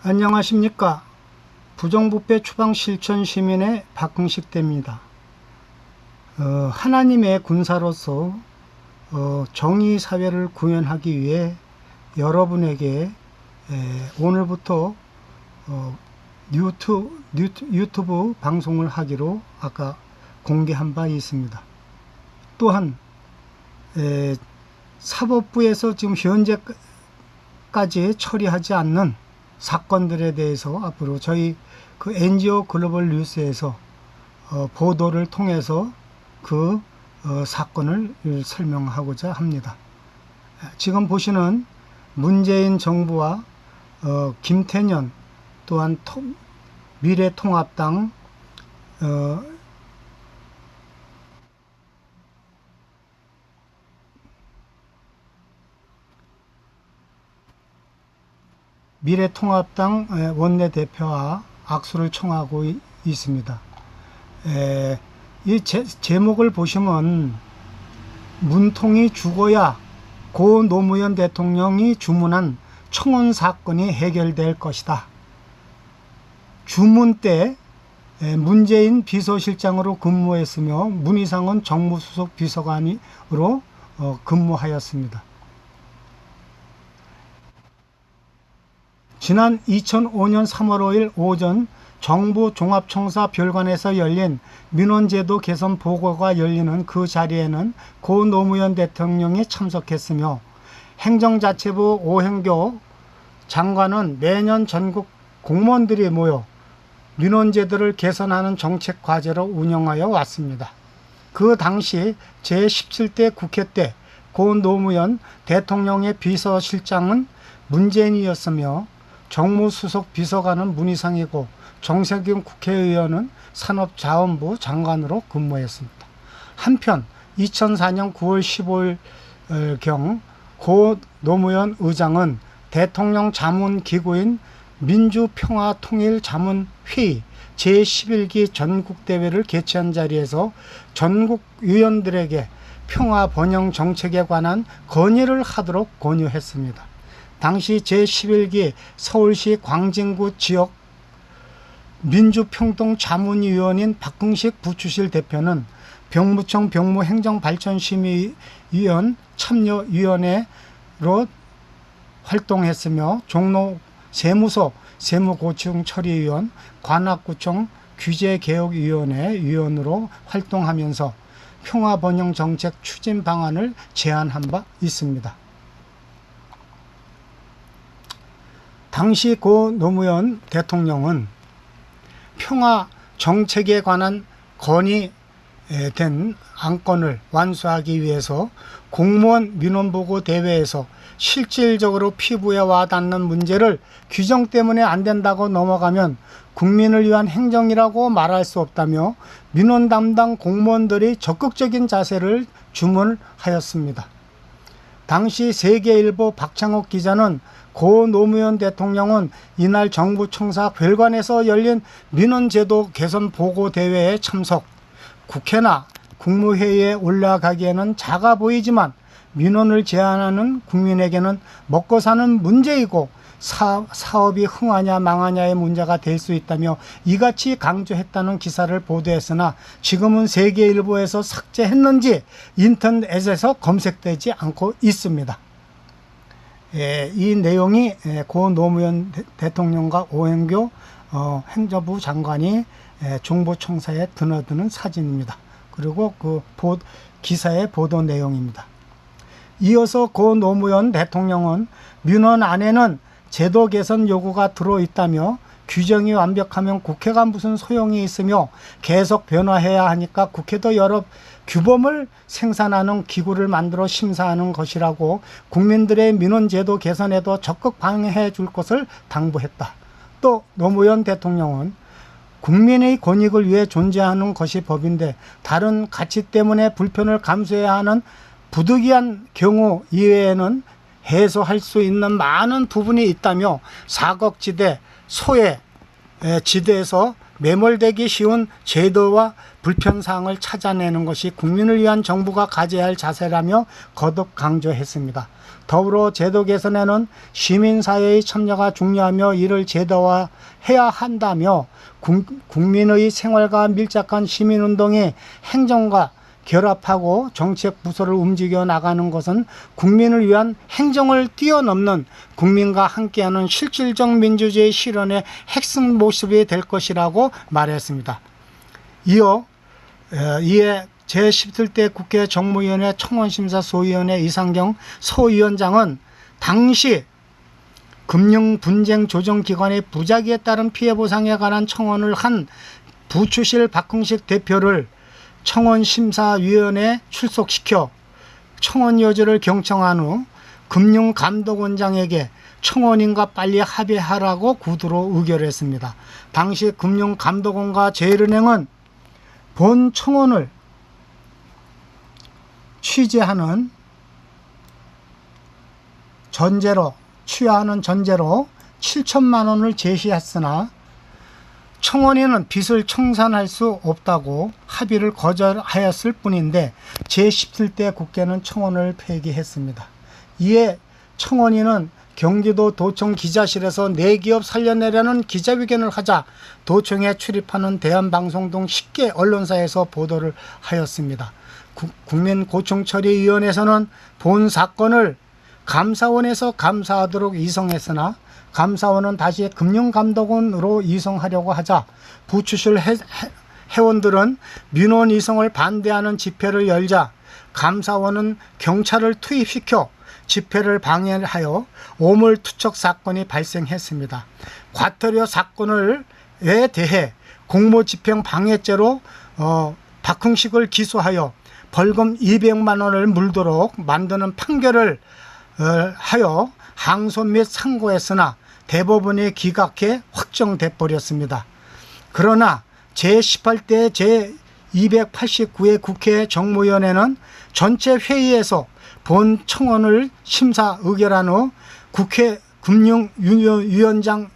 안녕하십니까. 부정부패 추방 실천 시민의 박흥식 대입니다. 어, 하나님의 군사로서 어, 정의 사회를 구현하기 위해 여러분에게 에, 오늘부터 어, 유튜, 유튜, 유튜브 방송을 하기로 아까 공개한 바 있습니다. 또한 에, 사법부에서 지금 현재까지 처리하지 않는 사건들에 대해서 앞으로 저희 그 NGO 글로벌 뉴스에서 어, 보도를 통해서 그 어, 사건을 설명하고자 합니다. 지금 보시는 문재인 정부와 어, 김태년 또한 통- 미래통합당 어, 미래통합당 에, 원내대표와 악수를 청하고 이- 있습니다. 에, 이 제, 제목을 보시면 문통이 죽어야 고 노무현 대통령이 주문한 청원 사건이 해결될 것이다. 주문 때 에, 문재인 비서실장으로 근무했으며 문희상은 정무수석 비서관으로 어, 근무하였습니다. 지난 2005년 3월 5일 오전 정부 종합청사 별관에서 열린 민원제도 개선 보고가 열리는 그 자리에는 고 노무현 대통령이 참석했으며 행정자치부 오행교 장관은 매년 전국 공무원들이 모여 민원제도를 개선하는 정책 과제로 운영하여 왔습니다. 그 당시 제17대 국회 때 고 노무현 대통령의 비서실장은 문재인이었으며 정무수석 비서관은 문희상이고 정세균 국회의원은 산업자원부 장관으로 근무했습니다. 한편 2004년 9월 15일경 고 노무현 의장은 대통령 자문기구인 민주평화통일자문회의 제11기 전국대회를 개최한 자리에서 전국 위원들에게 평화 번영 정책에 관한 건의를 하도록 권유했습니다. 당시 제11기 서울시 광진구 지역 민주평통 자문위원인 박흥식 부추실 대표는 병무청 병무행정발전심의위원 참여위원회로 활동했으며 종로 세무서 세무고충 처리위원, 관악구청 규제개혁위원회 위원으로 활동하면서 평화번영 정책 추진 방안을 제안한 바 있습니다. 당시 고 노무현 대통령은 평화 정책에 관한 건의된 안건을 완수하기 위해서 공무원 민원보고 대회에서 실질적으로 피부에 와닿는 문제를 규정 때문에 안 된다고 넘어가면 국민을 위한 행정이라고 말할 수 없다며 민원 담당 공무원들이 적극적인 자세를 주문하였습니다. 당시 세계일보 박창욱 기자는 고 노무현 대통령은 이날 정부 청사 별관에서 열린 민원제도 개선 보고 대회에 참석, 국회나 국무회의에 올라가기에는 작아 보이지만 민원을 제안하는 국민에게는 먹고 사는 문제이고 사, 사업이 흥하냐 망하냐의 문제가 될 수 있다며 이같이 강조했다는 기사를 보도했으나 지금은 세계일보에서 삭제했는지 인터넷에서 검색되지 않고 있습니다. 예, 이 내용이 예, 고 노무현 대- 대통령과 오행교 어, 행정부 장관이 예, 정보청사에 드나드는 사진입니다. 그리고 그 보, 기사의 보도 내용입니다. 이어서 고 노무현 대통령은 민원 안에는 제도 개선 요구가 들어있다며 규정이 완벽하면 국회가 무슨 소용이 있으며 계속 변화해야 하니까 국회도 여러 규범을 생산하는 기구를 만들어 심사하는 것이라고 국민들의 민원 제도 개선에도 적극 방해해 줄 것을 당부했다. 또 노무현 대통령은 국민의 권익을 위해 존재하는 것이 법인데 다른 가치 때문에 불편을 감수해야 하는 부득이한 경우 이외에는 해소할 수 있는 많은 부분이 있다며 사각지대, 소외 에, 지대에서 매몰되기 쉬운 제도와 불편사항을 찾아내는 것이 국민을 위한 정부가 가져야 할 자세라며 거듭 강조했습니다. 더불어 제도 개선에는 시민사회의 참여가 중요하며 이를 제도화해야 한다며 국- 국민의 생활과 밀접한 시민운동이 행정과 결합하고 정책 부서를 움직여 나가는 것은 국민을 위한 행정을 뛰어넘는 국민과 함께하는 실질적 민주주의 실현의 핵심 모습이 될 것이라고 말했습니다. 이어 에, 이에 제17대 국회 정무위원회 청원심사 소위원회 이상경 소위원장은 당시 금융분쟁조정기관의 부작위에 따른 피해 보상에 관한 청원을 한 부추실 박흥식 대표를 청원심사위원회에 출석시켜 청원 여지를 경청한 후 금융감독원장에게 청원인과 빨리 합의하라고 구두로 의결했습니다. 당시 금융감독원과 제일은행은 본 청원을 취재하는 전제로 취하하는 전제로 7천만 원을 제시했으나 청원인은 빚을 청산할 수 없다고 합의를 거절하였을 뿐인데 제17대 국회는 청원을 폐기했습니다. 이에 청원인은 경기도 도청 기자실에서 내 기업 살려내려는 기자회견을 하자 도청에 출입하는 대한방송 등 10개 언론사에서 보도를 하였습니다. 국- 국민고청처리위원회에서는 본 사건을 감사원에서 감사하도록 이송했으나 감사원은 다시 금융감독원으로 이송하려고 하자 부추실 회원들은 민원 이송을 반대하는 집회를 열자 감사원은 경찰을 투입시켜 집회를 방해하여 오물 투척 사건이 발생했습니다. 과태료 사건을 에 대해 공모집행 방해죄로 어, 박흥식을 기소하여 벌금 200만 원을 물도록 만드는 판결을 어, 하여 항소 및 상고했으나 대법원에 기각해 확정돼 버렸습니다. 그러나 제18대 제289회 국회 정무위원회는 전체 회의에서 본 청원을 심사 의결한 후 국회 금융위원장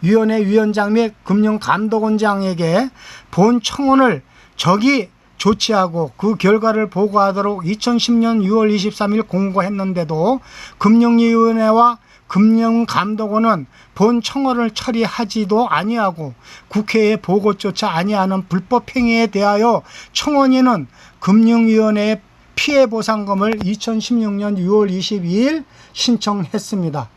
위원회 위원장 및 금융감독원장에게 본 청원을 적이 조치하고 그 결과를 보고하도록 2010년 6월 23일 공고했는데도 금융위원회와 금융 감독원은 본 청원을 처리하지도 아니하고 국회에 보고조차 아니하는 불법 행위에 대하여 청원인은 금융위원회에 피해 보상금을 2016년 6월 22일 신청했습니다.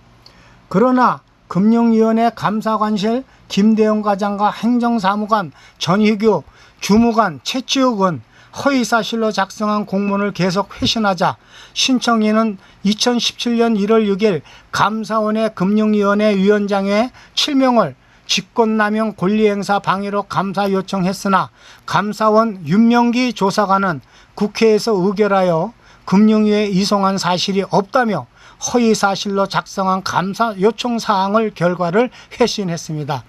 그러나 금융위원회 감사관실 김대영 과장과 행정사무관 전희규 주무관 최치욱은 허위사실로 작성한 공문을 계속 회신하자 신청인은 2017년 1월 6일 감사원의 금융위원회 위원장에 7명을 직권남용 권리행사 방해로 감사 요청했으나 감사원 윤명기 조사관은 국회에서 의결하여 금융위에 이송한 사실이 없다며 허위 사실로 작성한 감사 요청 사항을 결과를 회신했습니다.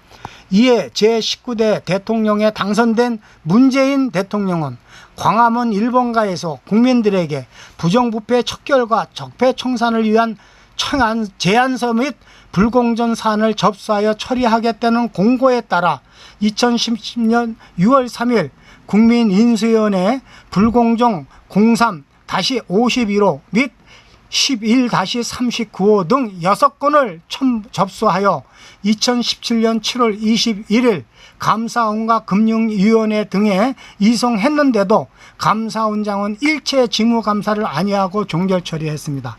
이에 제19대 대통령에 당선된 문재인 대통령은 광화문 일본가에서 국민들에게 부정부패 척결과 적폐 청산을 위한 청안 제안서 및 불공정 사안을 접수하여 처리하겠다는 공고에 따라 2010년 6월 3일 국민인수위원회 불공정 03-51호 및 11-39호 등 6건을 접수하여 2017년 7월 21일 감사원과 금융위원회 등에 이송했는데도 감사원장은 일체 직무감사를 아니하고 종결 처리했습니다.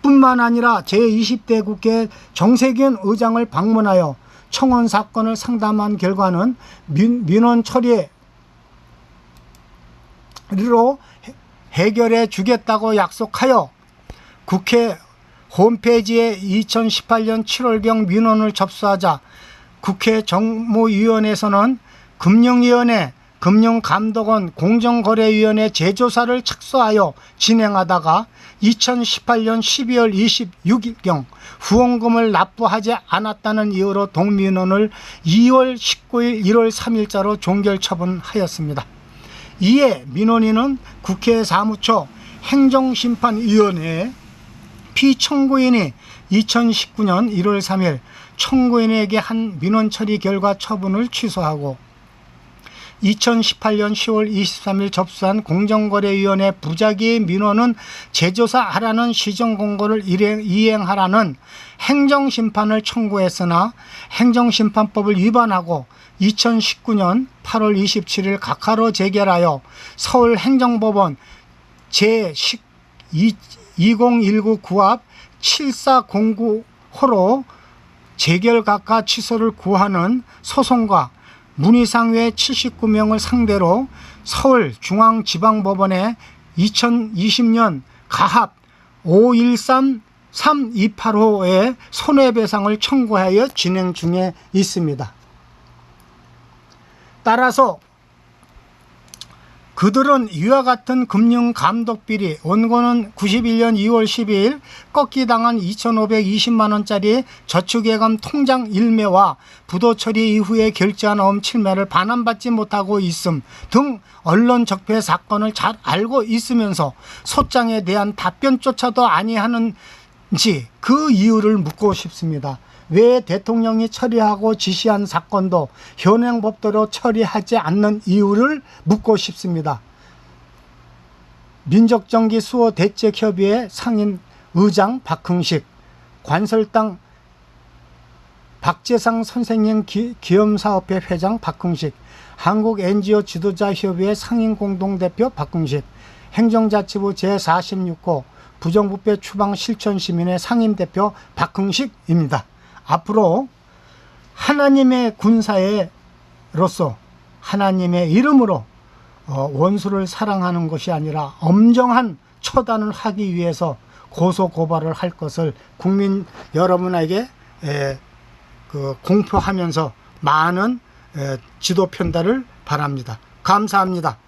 뿐만 아니라 제20대 국회 정세균 의장을 방문하여 청원 사건을 상담한 결과는 민, 민원 처리로 해결해 주겠다고 약속하여 국회 홈페이지에 2018년 7월경 민원을 접수하자 국회 정무위원회에서는 금융위원회, 금융감독원, 공정거래위원회 재조사를 착수하여 진행하다가 2018년 12월 26일경 후원금을 납부하지 않았다는 이유로 동민원을 2월 19일, 1월 3일자로 종결 처분하였습니다. 이에 민원인은 국회 사무처 행정심판위원회에 피청구인이 2019년 1월 3일 청구인에게 한 민원 처리 결과 처분을 취소하고 2018년 10월 23일 접수한 공정거래위원회 부작위 민원은 제조사하라는 시정공고를 이행하라는 행정심판을 청구했으나 행정심판법을 위반하고 2019년 8월 27일 각하로 재결하여 서울행정법원 제 2019 구합 7409 호로 재결각하 취소를 구하는 소송과 문희상회 79명을 상대로 서울중앙지방법원에 2020년 가합 513328호에 손해배상을 청구하여 진행 중에 있습니다. 따라서 그들은 이와 같은 금융 감독 비리 원고는 91년 2월 12일 꺾기 당한 2,520만 원짜리 저축예금 통장 일매와 부도 처리 이후에 결제한 엄칠매를 반환받지 못하고 있음 등 언론 적폐 사건을 잘 알고 있으면서 소장에 대한 답변조차도 아니하는지 그 이유를 묻고 싶습니다. 왜 대통령이 처리하고 지시한 사건도 현행법대로 처리하지 않는 이유를 묻고 싶습니다. 민족정기 수호 대책협의회 상임 의장 박흥식, 관설당 박재상 선생님 기, 기염사업회 회장 박흥식, 한국 NGO 지도자협의회 상임 공동대표 박흥식, 행정자치부 제46호 부정부패 추방 실천시민회 상임대표 박흥식입니다. 앞으로 하나님의 군사에로서 하나님의 이름으로 어, 원수를 사랑하는 것이 아니라 엄정한 처단을 하기 위해서 고소 고발을 할 것을 국민 여러분에게 에, 그 공표하면서 많은 에, 지도 편달을 바랍니다. 감사합니다.